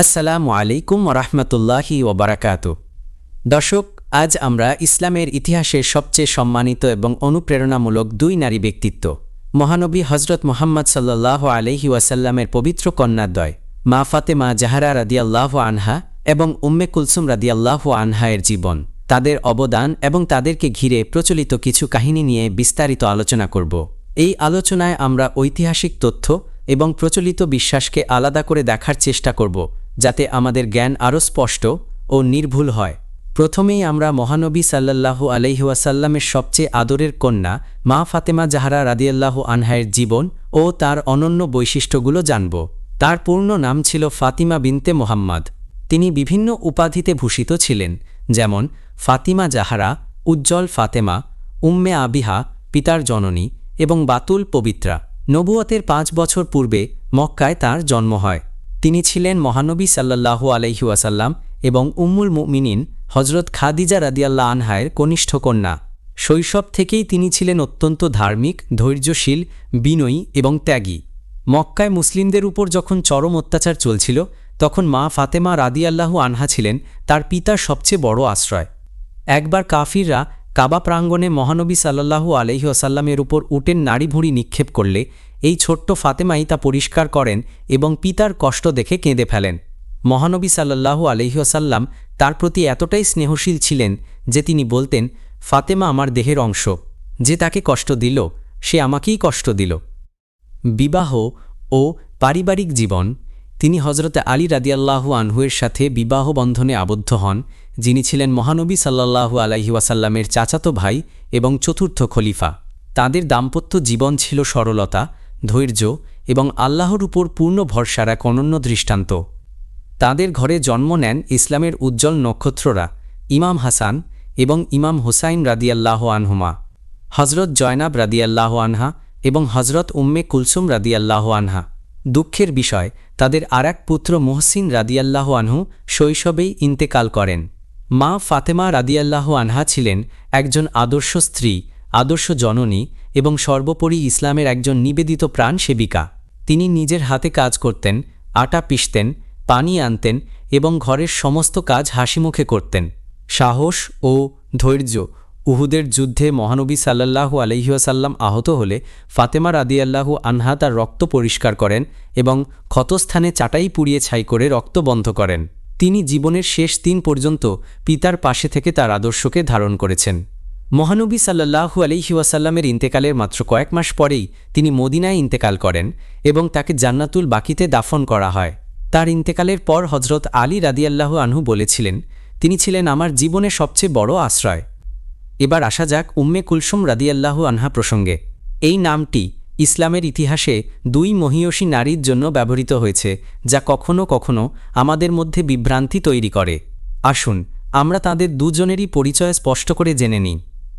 আসসালামু আলাইকুম রহমতুল্লাহি ওবরাকাত। দর্শক, আজ আমরা ইসলামের ইতিহাসের সবচেয়ে সম্মানিত এবং অনুপ্রেরণামূলক দুই নারী ব্যক্তিত্ব, মহানবী হজরত মোহাম্মদ সাল্লাহ আলহি ওয়াসাল্লামের পবিত্র কন্যাদ্বয়, মা ফাতেমা জাহারা রাদিয়াল্লাহ আনহা এবং উম্মে কুলসুম রাদিয়াল্লাহ আনহা এর জীবন। তাদের অবদান এবং তাদেরকে ঘিরে প্রচলিত কিছু কাহিনী নিয়ে বিস্তারিত আলোচনা করব। এই আলোচনায় আমরা ঐতিহাসিক তথ্য এবং প্রচলিত বিশ্বাসকে আলাদা করে দেখার চেষ্টা করব। যাতে আমাদের জ্ঞান আরও স্পষ্ট ও নির্ভুল হয়। প্রথমেই আমরা মহানবী সাল্লাল্লাহু আলহিউসাল্লামের সবচেয়ে আদরের কন্যা মা ফাতেমা জাহারা রাদিয়াল্লাহু আনহায়ের জীবন ও তার অনন্য বৈশিষ্ট্যগুলো জানব। তার পূর্ণ নাম ছিল ফাতিমা বিনতে মোহাম্মদ। তিনি বিভিন্ন উপাধিতে ভূষিত ছিলেন, যেমন ফাতিমা জাহারা, উজ্জ্বল ফাতেমা, উম্মে আবিহা, পিতার জননী এবং বাতুল পবিত্রা। নবুয়তের পাঁচ বছর পূর্বে মক্কায় তার জন্ম হয়। তিনি ছিলেন মহানবী সাল্লাল্লাহু আলাইহি ওয়াসাল্লাম এবং উম্মুল মুমিনিন হজরত খাদিজা রাদিয়াল্লা আনহায়ের কনিষ্ঠ কন্যা। শৈশব থেকেই তিনি ছিলেন অত্যন্ত ধার্মিক, ধৈর্যশীল, বিনয়ী এবং ত্যাগী। মক্কায় মুসলিমদের উপর যখন চরম অত্যাচার চলছিল, তখন মা ফাতেমা রাদিয়াল্লাহু আনহা ছিলেন তার পিতার সবচেয়ে বড় আশ্রয়। একবার কাফিররা কাবা প্রাঙ্গণে মহানবী সাল্লাল্লাহু আলহি আসাল্লামের উপর উটের নাড়ি ভুঁড়ি নিক্ষেপ করলে এই ছোট্ট ফাতেমাই তা পরিষ্কার করেন এবং পিতার কষ্ট দেখে কেঁদে ফেলেন। মহানবী সাল্লাল্লাহু আলহি আসাল্লাম তার প্রতি এতটাই স্নেহশীল ছিলেন যে তিনি বলতেন, ফাতেমা আমার দেহের অংশ। যে তাকে কষ্ট দিল, সে আমাকেই কষ্ট দিল। বিবাহ ও পারিবারিক জীবন, তিনি হজরতে আলী রাদিয়াল্লাহু আনহুয়ের সাথে বিবাহ বন্ধনে আবদ্ধ হন, যিনি ছিলেন মহানবী সাল্লাল্লাহু আলাইহি ওয়াসাল্লামের চাচাতো ভাই এবং চতুর্থ খলিফা। তাদের দাম্পত্য জীবন ছিল সরলতা ধৈর্য এবং আল্লাহর উপর পূর্ণ ভরসার এক অনন্য দৃষ্টান্ত। তাদের ঘরে জন্ম নেন ইসলামের উজ্জ্বল নক্ষত্ররা ইমাম হাসান এবং ইমাম হুসাইন রাদিয়াল্লাহ আনহুমা হজরত জয়নাব রাদিয়াল্লাহ আনহা এবং হজরত উম্মে কুলসুম রাদিয়াল্লাহ আনহা। দুঃখের বিষয়, তাদের আর এক পুত্র মোহসিন রাদিয়াল্লাহ আনহু শৈশবেই ইন্তেকাল করেন। মা ফাতেমা রাদিয়াল্লাহ আনহা ছিলেন একজন আদর্শ স্ত্রী, আদর্শ জননী এবং সর্বোপরি ইসলামের একজন নিবেদিত প্রাণ সেবিকা। তিনি নিজের হাতে কাজ করতেন, আটা পিষতেন, পানি আনতেন এবং ঘরের সমস্ত কাজ হাসিমুখে করতেন। সাহস ও ধৈর্য উহুদের যুদ্ধে মহানবী সাল্লাল্লাহু আলহিহাসাল্লাম আহত হলে ফাতেমা রাদিয়াল্লাহু আনহা তার রক্ত পরিষ্কার করেন এবং ক্ষতস্থানে চাটাই পুড়িয়ে ছাই করে রক্ত বন্ধ করেন। তিনি জীবনের শেষ দিন পর্যন্ত পিতার পাশে থেকে তার আদর্শকে ধারণ করেছেন। মহানবী সাল্লাহু সাল্লাল্লাহু আলহিউসাল্লামের ইন্তেকালের মাত্র কয়েক মাস পরেই তিনি মদিনায় ইন্তেকাল করেন এবং তাকে জান্নাতুল বাকিতে দাফন করা হয়। তার ইন্তেকালের পর হজরত আলী রাদিয়াল্লাহু আনহু বলেছিলেন, তিনি ছিলেন আমার জীবনে সবচেয়ে বড় আশ্রয়। এবার আসা যাক উম্মে কুলসুম রাদিয়াল্লাহু আনহা প্রসঙ্গে। এই নামটি ইসলামের ইতিহাসে দুই মহিয়সী নারীর জন্য ব্যবহৃত হয়েছে, যা কখনো কখনো আমাদের মধ্যে বিভ্রান্তি তৈরি করে। আসুন, আমরা তাদের দুজনেরই পরিচয় স্পষ্ট করে জেনে নিই।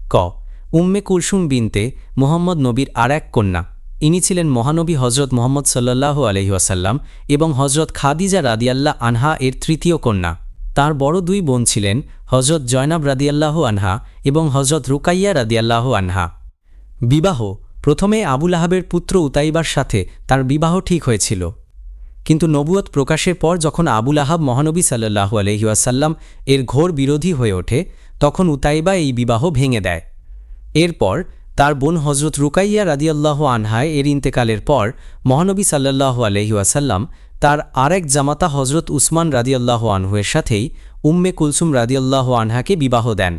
ক, উম্মে কুলসুম বিনতে মোহাম্মদ নবীর আর এক কন্যা। ইনি ছিলেন মহানবী হজরত মোহাম্মদ সাল্লাহ আলহিহাসাল্লাম এবং হজরত খাদিজা রাদিয়াল্লাহ আনহা এর তৃতীয় কন্যা। তার বড় দুই বোন ছিলেন হজরত জয়নাব রাদিয়াল্লাহ আনহা এবং হজরত রুকাইয়া রাদিয়াল্লাহ আনহা। বিবাহ, প্রথমে আবুল আহাবের পুত্র উতাইবার সাথে তার বিবাহ ঠিক হয়েছিল। কিন্তু নবুয়ত প্রকাশের পর যখন আবুল আহাব মহানবী সাল্লাহু আলহিউসাল্লাম এর ঘোর বিরোধী হয়ে ওঠে তখন উতাইবা এই বিবাহ ভেঙে দেয়। এরপর তার বোন হজরত রুকাইয়া রাদিয়াল্লাহ আনহায় এর ইন্তেকালের পর মহানবী সাল্লাহু আলহিউসাল্লাম তার আরেক জামাতা হজরত উসমান রাদিয়াল্লাহ আনহুয়ের সাথেই উম্মে কুলসুম রাদিয়াল্লাহ আনহাকে বিবাহ দেন।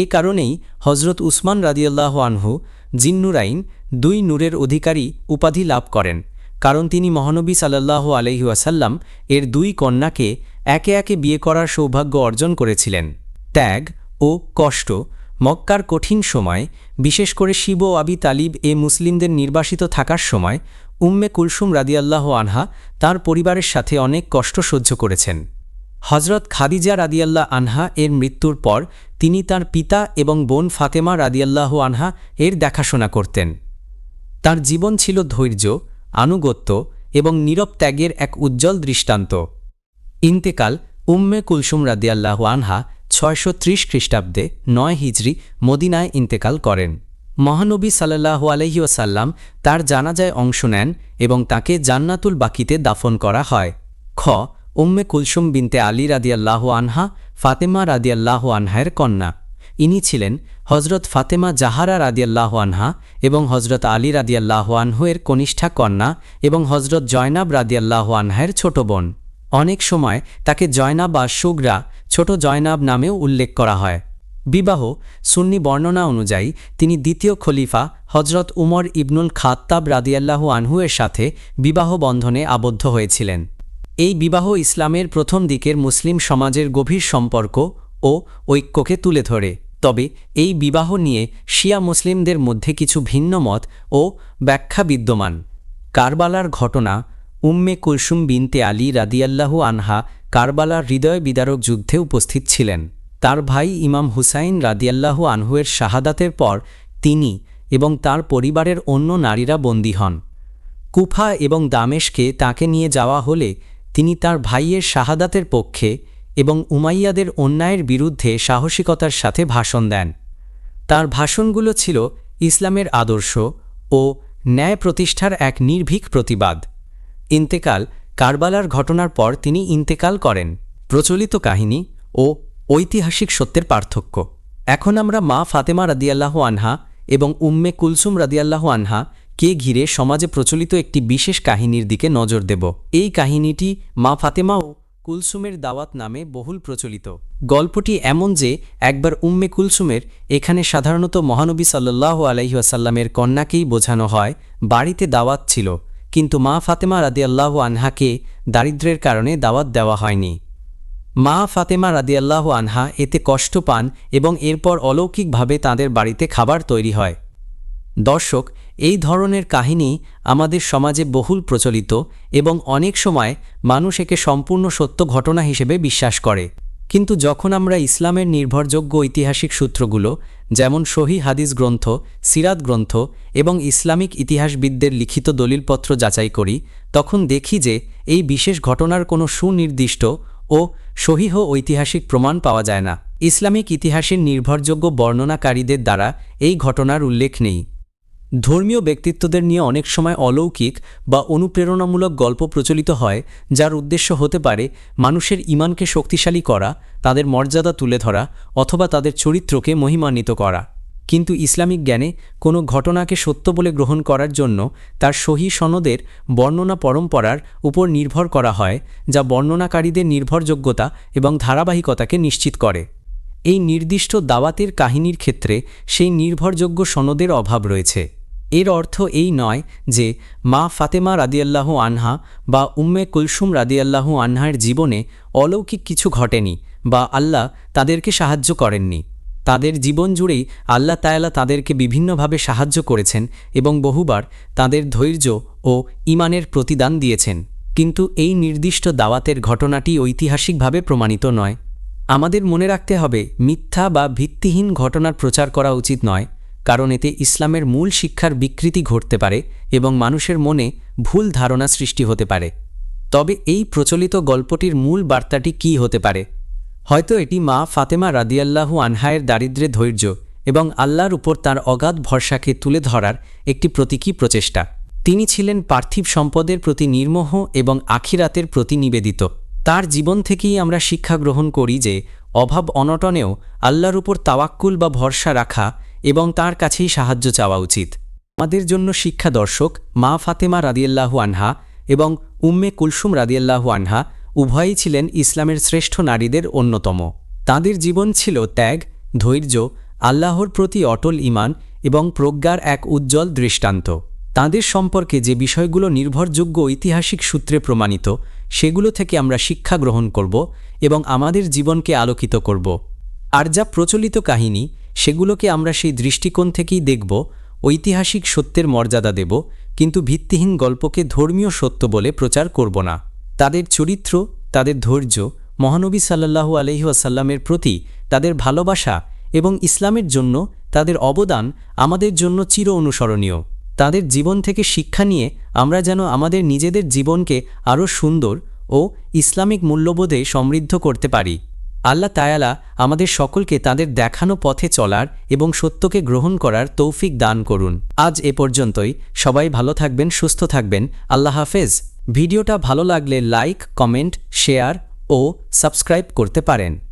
এ কারণেই হজরত উসমান রাদিয়াল্লাহ আনহু জিন্নুরাইন দুই নূরের অধিকারী উপাধি লাভ করেন, কারণ তিনি মহানবী সাল্লাহ আলহিউসাল্লাম এর দুই কন্যাকে একে একে বিয়ে করার সৌভাগ্য অর্জন করেছিলেন। ত্যাগ ও কষ্ট মক্কার কঠিন সময়, বিশেষ করে শিব ও আবি তালিব এ মুসলিমদের নির্বাসিত থাকার সময়, উম্মে কুলসুম রাদিয়াল্লাহ আনহা তার পরিবারের সাথে অনেক কষ্ট সহ্য করেছেন। হজরত খাদিজা রাদিয়াল্লাহ আনহা এর মৃত্যুর পর তিনি তার পিতা এবং বোন ফাতেমা রাদিয়াল্লাহ আনহা এর দেখাশোনা করতেন। তার জীবন ছিল ধৈর্য, আনুগত্য এবং নীরব ত্যাগের এক উজ্জ্বল দৃষ্টান্ত। ইন্তেকাল উম্মে কুলসুম রাদিয়াল্লাহু আনহা ছয়শো ত্রিশ খ্রিস্টাব্দে নয় হিজরি মদিনায় ইন্তেকাল করেন। মহানবী সাল্লাহু আলহিউসাল্লাম তার জানাজায় অংশ নেন এবং তাকে জান্নাতুল বাকিতে দাফন করা হয়। খ, উম্মে কুলসুম বিনতে আলী রাদিয়াল্লাহ আনহা, ফাতেমা রাদিয়াল্লাহ আনহায়ের কন্যা। ইনি ছিলেন হজরত ফাতেমা জাহারা রাদিয়াল্লাহ আনহা এবং হজরত আলী রাদিয়াল্লাহ আনহুয়ের কনিষ্ঠা কন্যা এবং হজরত জয়নাব রাদিয়াল্লাহ আনহায়ের ছোট বোন। অনেক সময় তাকে জয়নাব বা সুগরা ছোট জয়নাব নামেও উল্লেখ করা হয়। বিবাহ সুন্নি বর্ণনা অনুযায়ী তিনি দ্বিতীয় খলিফা হজরত উমর ইবনুল খাত্তাব রাদিয়াল্লাহু আনহুয়ের সাথে বিবাহ বন্ধনে আবদ্ধ হয়েছিলেন। এই বিবাহ ইসলামের প্রথম দিকের মুসলিম সমাজের গভীর সম্পর্ক ও ঐক্যকে তুলে ধরে। তবে এই বিবাহ নিয়ে শিয়া মুসলিমদের মধ্যে কিছু ভিন্ন মত ও ব্যাখ্যা বিদ্যমান। কারবালার ঘটনা উম্মে কুলসুম বিনতে আলী রাদিয়াল্লাহু আনহা কারবালার হৃদয় বিদারক যুদ্ধে উপস্থিত ছিলেন। তার ভাই ইমাম হুসাইন রাদিয়াল্লাহু আনহুয়ের শাহাদাতের পর তিনি এবং তার পরিবারের অন্য নারীরা বন্দী হন। কুফা এবং দামেশকে তাকে নিয়ে যাওয়া হলে তিনি তার ভাইয়ের শাহাদাতের পক্ষে এবং উমাইয়াদের অন্যায়ের বিরুদ্ধে সাহসিকতার সাথে ভাষণ দেন। তার ভাষণগুলো ছিল ইসলামের আদর্শ ও ন্যায় প্রতিষ্ঠার এক নির্ভীক প্রতিবাদ। ইন্তেকাল কারবালার ঘটনার পর তিনি ইন্তেকাল করেন। প্রচলিত কাহিনী ও ঐতিহাসিক সত্যের পার্থক্য। এখন আমরা মা ফাতেমা রাদিয়াল্লাহ আনহা এবং উম্মে কুলসুম রাদিয়াল্লাহ আনহা কে ঘিরে সমাজে প্রচলিত একটি বিশেষ কাহিনীর দিকে নজর দেব। এই কাহিনীটি মা ফাতেমা ও কুলসুমের দাওয়াত নামে বহুল প্রচলিত। গল্পটি এমন যে, একবার উম্মে কুলসুমের এখানে সাধারণত মহানবী সাল্লাহ আলহিহাসাল্লামের কন্যাকেই বোঝানো হয়, বাড়িতে দাওয়াত ছিল। কিন্তু মা ফাতেমা রাদিয়াল্লাহ আনহাকে দারিদ্র্যের কারণে দাওয়াত দেওয়া হয়নি। মা ফাতেমা রাদিয়াল্লাহ আনহা এতে কষ্ট পান এবং এরপর অলৌকিকভাবে তাদের বাড়িতে খাবার তৈরি হয়। দর্শক, এই ধরনের কাহিনী আমাদের সমাজে বহুল প্রচলিত এবং অনেক সময় মানুষ একে সম্পূর্ণ সত্য ঘটনা হিসেবে বিশ্বাস করে। কিন্তু যখন আমরা ইসলামের নির্ভরযোগ্য ঐতিহাসিক সূত্রগুলো, যেমন সহি হাদিস গ্রন্থ, সিরাত গ্রন্থ এবং ইসলামিক ইতিহাসবিদদের লিখিত দলিলপত্র যাচাই করি, তখন দেখি যে এই বিশেষ ঘটনার কোনো সুনির্দিষ্ট ও সহিহ ঐতিহাসিক প্রমাণ পাওয়া যায় না। ইসলামিক ইতিহাসের নির্ভরযোগ্য বর্ণনাকারীদের দ্বারা এই ঘটনার উল্লেখ নেই। ধর্মীয় ব্যক্তিত্বদের নিয়ে অনেক সময় অলৌকিক বা অনুপ্রেরণামূলক গল্প প্রচলিত হয়, যার উদ্দেশ্য হতে পারে মানুষের ইমানকে শক্তিশালী করা, তাদের মর্যাদা তুলে ধরা অথবা তাদের চরিত্রকে মহিমান্বিত করা। কিন্তু ইসলামিক জ্ঞানে কোনো ঘটনাকে সত্য বলে গ্রহণ করার জন্য তার সহি সনদের বর্ণনা পরম্পরার উপর নির্ভর করা হয়, যা বর্ণনাকারীদের নির্ভরযোগ্যতা এবং ধারাবাহিকতাকে নিশ্চিত করে। এই নির্দিষ্ট দাওয়াতের কাহিনীর ক্ষেত্রে সেই নির্ভরযোগ্য সনদের অভাব রয়েছে। এর অর্থ এই নয় যে মা ফাতেমা রাদিয়াল্লাহু আনহা বা উম্মে কুলসুম রাদিয়াল্লাহু আনহার জীবনে অলৌকিক কিছু ঘটেনি বা আল্লাহ তাদেরকে সাহায্য করেননি। তাদের জীবন জুড়েই আল্লাহ তায়ালা তাদেরকে বিভিন্নভাবে সাহায্য করেছেন এবং বহুবার তাদের ধৈর্য ও ইমানের প্রতিদান দিয়েছেন। কিন্তু এই নির্দিষ্ট দাওয়াতের ঘটনাটি ঐতিহাসিকভাবে প্রমাণিত নয়। আমাদের মনে রাখতে হবে, মিথ্যা বা ভিত্তিহীন ঘটনার প্রচার করা উচিত নয়, কারণ এতে ইসলামের মূল শিক্ষার বিকৃতি ঘটতে পারে এবং মানুষের মনে ভুল ধারণা সৃষ্টি হতে পারে। তবে এই প্রচলিত গল্পটির মূল বার্তাটি কী হতে পারে? হয়তো এটি মা ফাতেমা রাদিয়াল্লাহু আনহায়ের দারিদ্র্যে ধৈর্য এবং আল্লাহর উপর তার অগাধ ভরসাকে তুলে ধরার একটি প্রতীকী প্রচেষ্টা। তিনি ছিলেন পার্থিব সম্পদের প্রতি নির্মোহ এবং আখিরাতের প্রতি নিবেদিত। তার জীবন থেকেই আমরা শিক্ষা গ্রহণ করি যে অভাব অনটনেও আল্লাহর উপর তাওয়াক্কুল বা ভরসা রাখা এবং তার কাছেই সাহায্য চাওয়া উচিত। আমাদের জন্য শিক্ষা দর্শক মা ফাতেমা রাদিয়াল্লাহু আনহা এবং উম্মে কুলসুম রাদিয়াল্লাহু আনহা উভয়ই ছিলেন ইসলামের শ্রেষ্ঠ নারীদের অন্যতম। তাদের জীবন ছিল ত্যাগ, ধৈর্য, আল্লাহর প্রতি অটল ইমান এবং প্রজ্ঞার এক উজ্জ্বল দৃষ্টান্ত। তাদের সম্পর্কে যে বিষয়গুলো নির্ভরযোগ্য ঐতিহাসিক সূত্রে প্রমাণিত সেগুলো থেকে আমরা শিক্ষা গ্রহণ করব এবং আমাদের জীবনকে আলোকিত করব। আর যা প্রচলিত কাহিনী, সেগুলোকে আমরা সেই দৃষ্টিকোণ থেকেই দেখব, ঐতিহাসিক সত্যের মর্যাদা দেব, কিন্তু ভিত্তিহীন গল্পকে ধর্মীয় সত্য বলে প্রচার করব না। তাদের চরিত্র, তাদের ধৈর্য, মহানবী সাল্লাহু আলহিহাসাল্লামের প্রতি তাদের ভালোবাসা এবং ইসলামের জন্য তাদের অবদান আমাদের জন্য চির অনুসরণীয়। তাদের জীবন থেকে শিক্ষা নিয়ে আমরা যেন আমাদের নিজেদের জীবনকে আরও সুন্দর ও ইসলামিক মূল্যবোধে সমৃদ্ধ করতে পারি। আল্লাহ তায়ালা আমাদের সকলকে তাদের দেখানো পথে চলার এবং সত্যকে গ্রহণ করার তৌফিক দান করুন। আজ এ পর্যন্তই। সবাই ভালো থাকবেন, সুস্থ থাকবেন। আল্লাহ হাফেজ। ভিডিওটা ভালো লাগলে লাইক, কমেন্ট, শেয়ার ও সাবস্ক্রাইব করতে পারেন।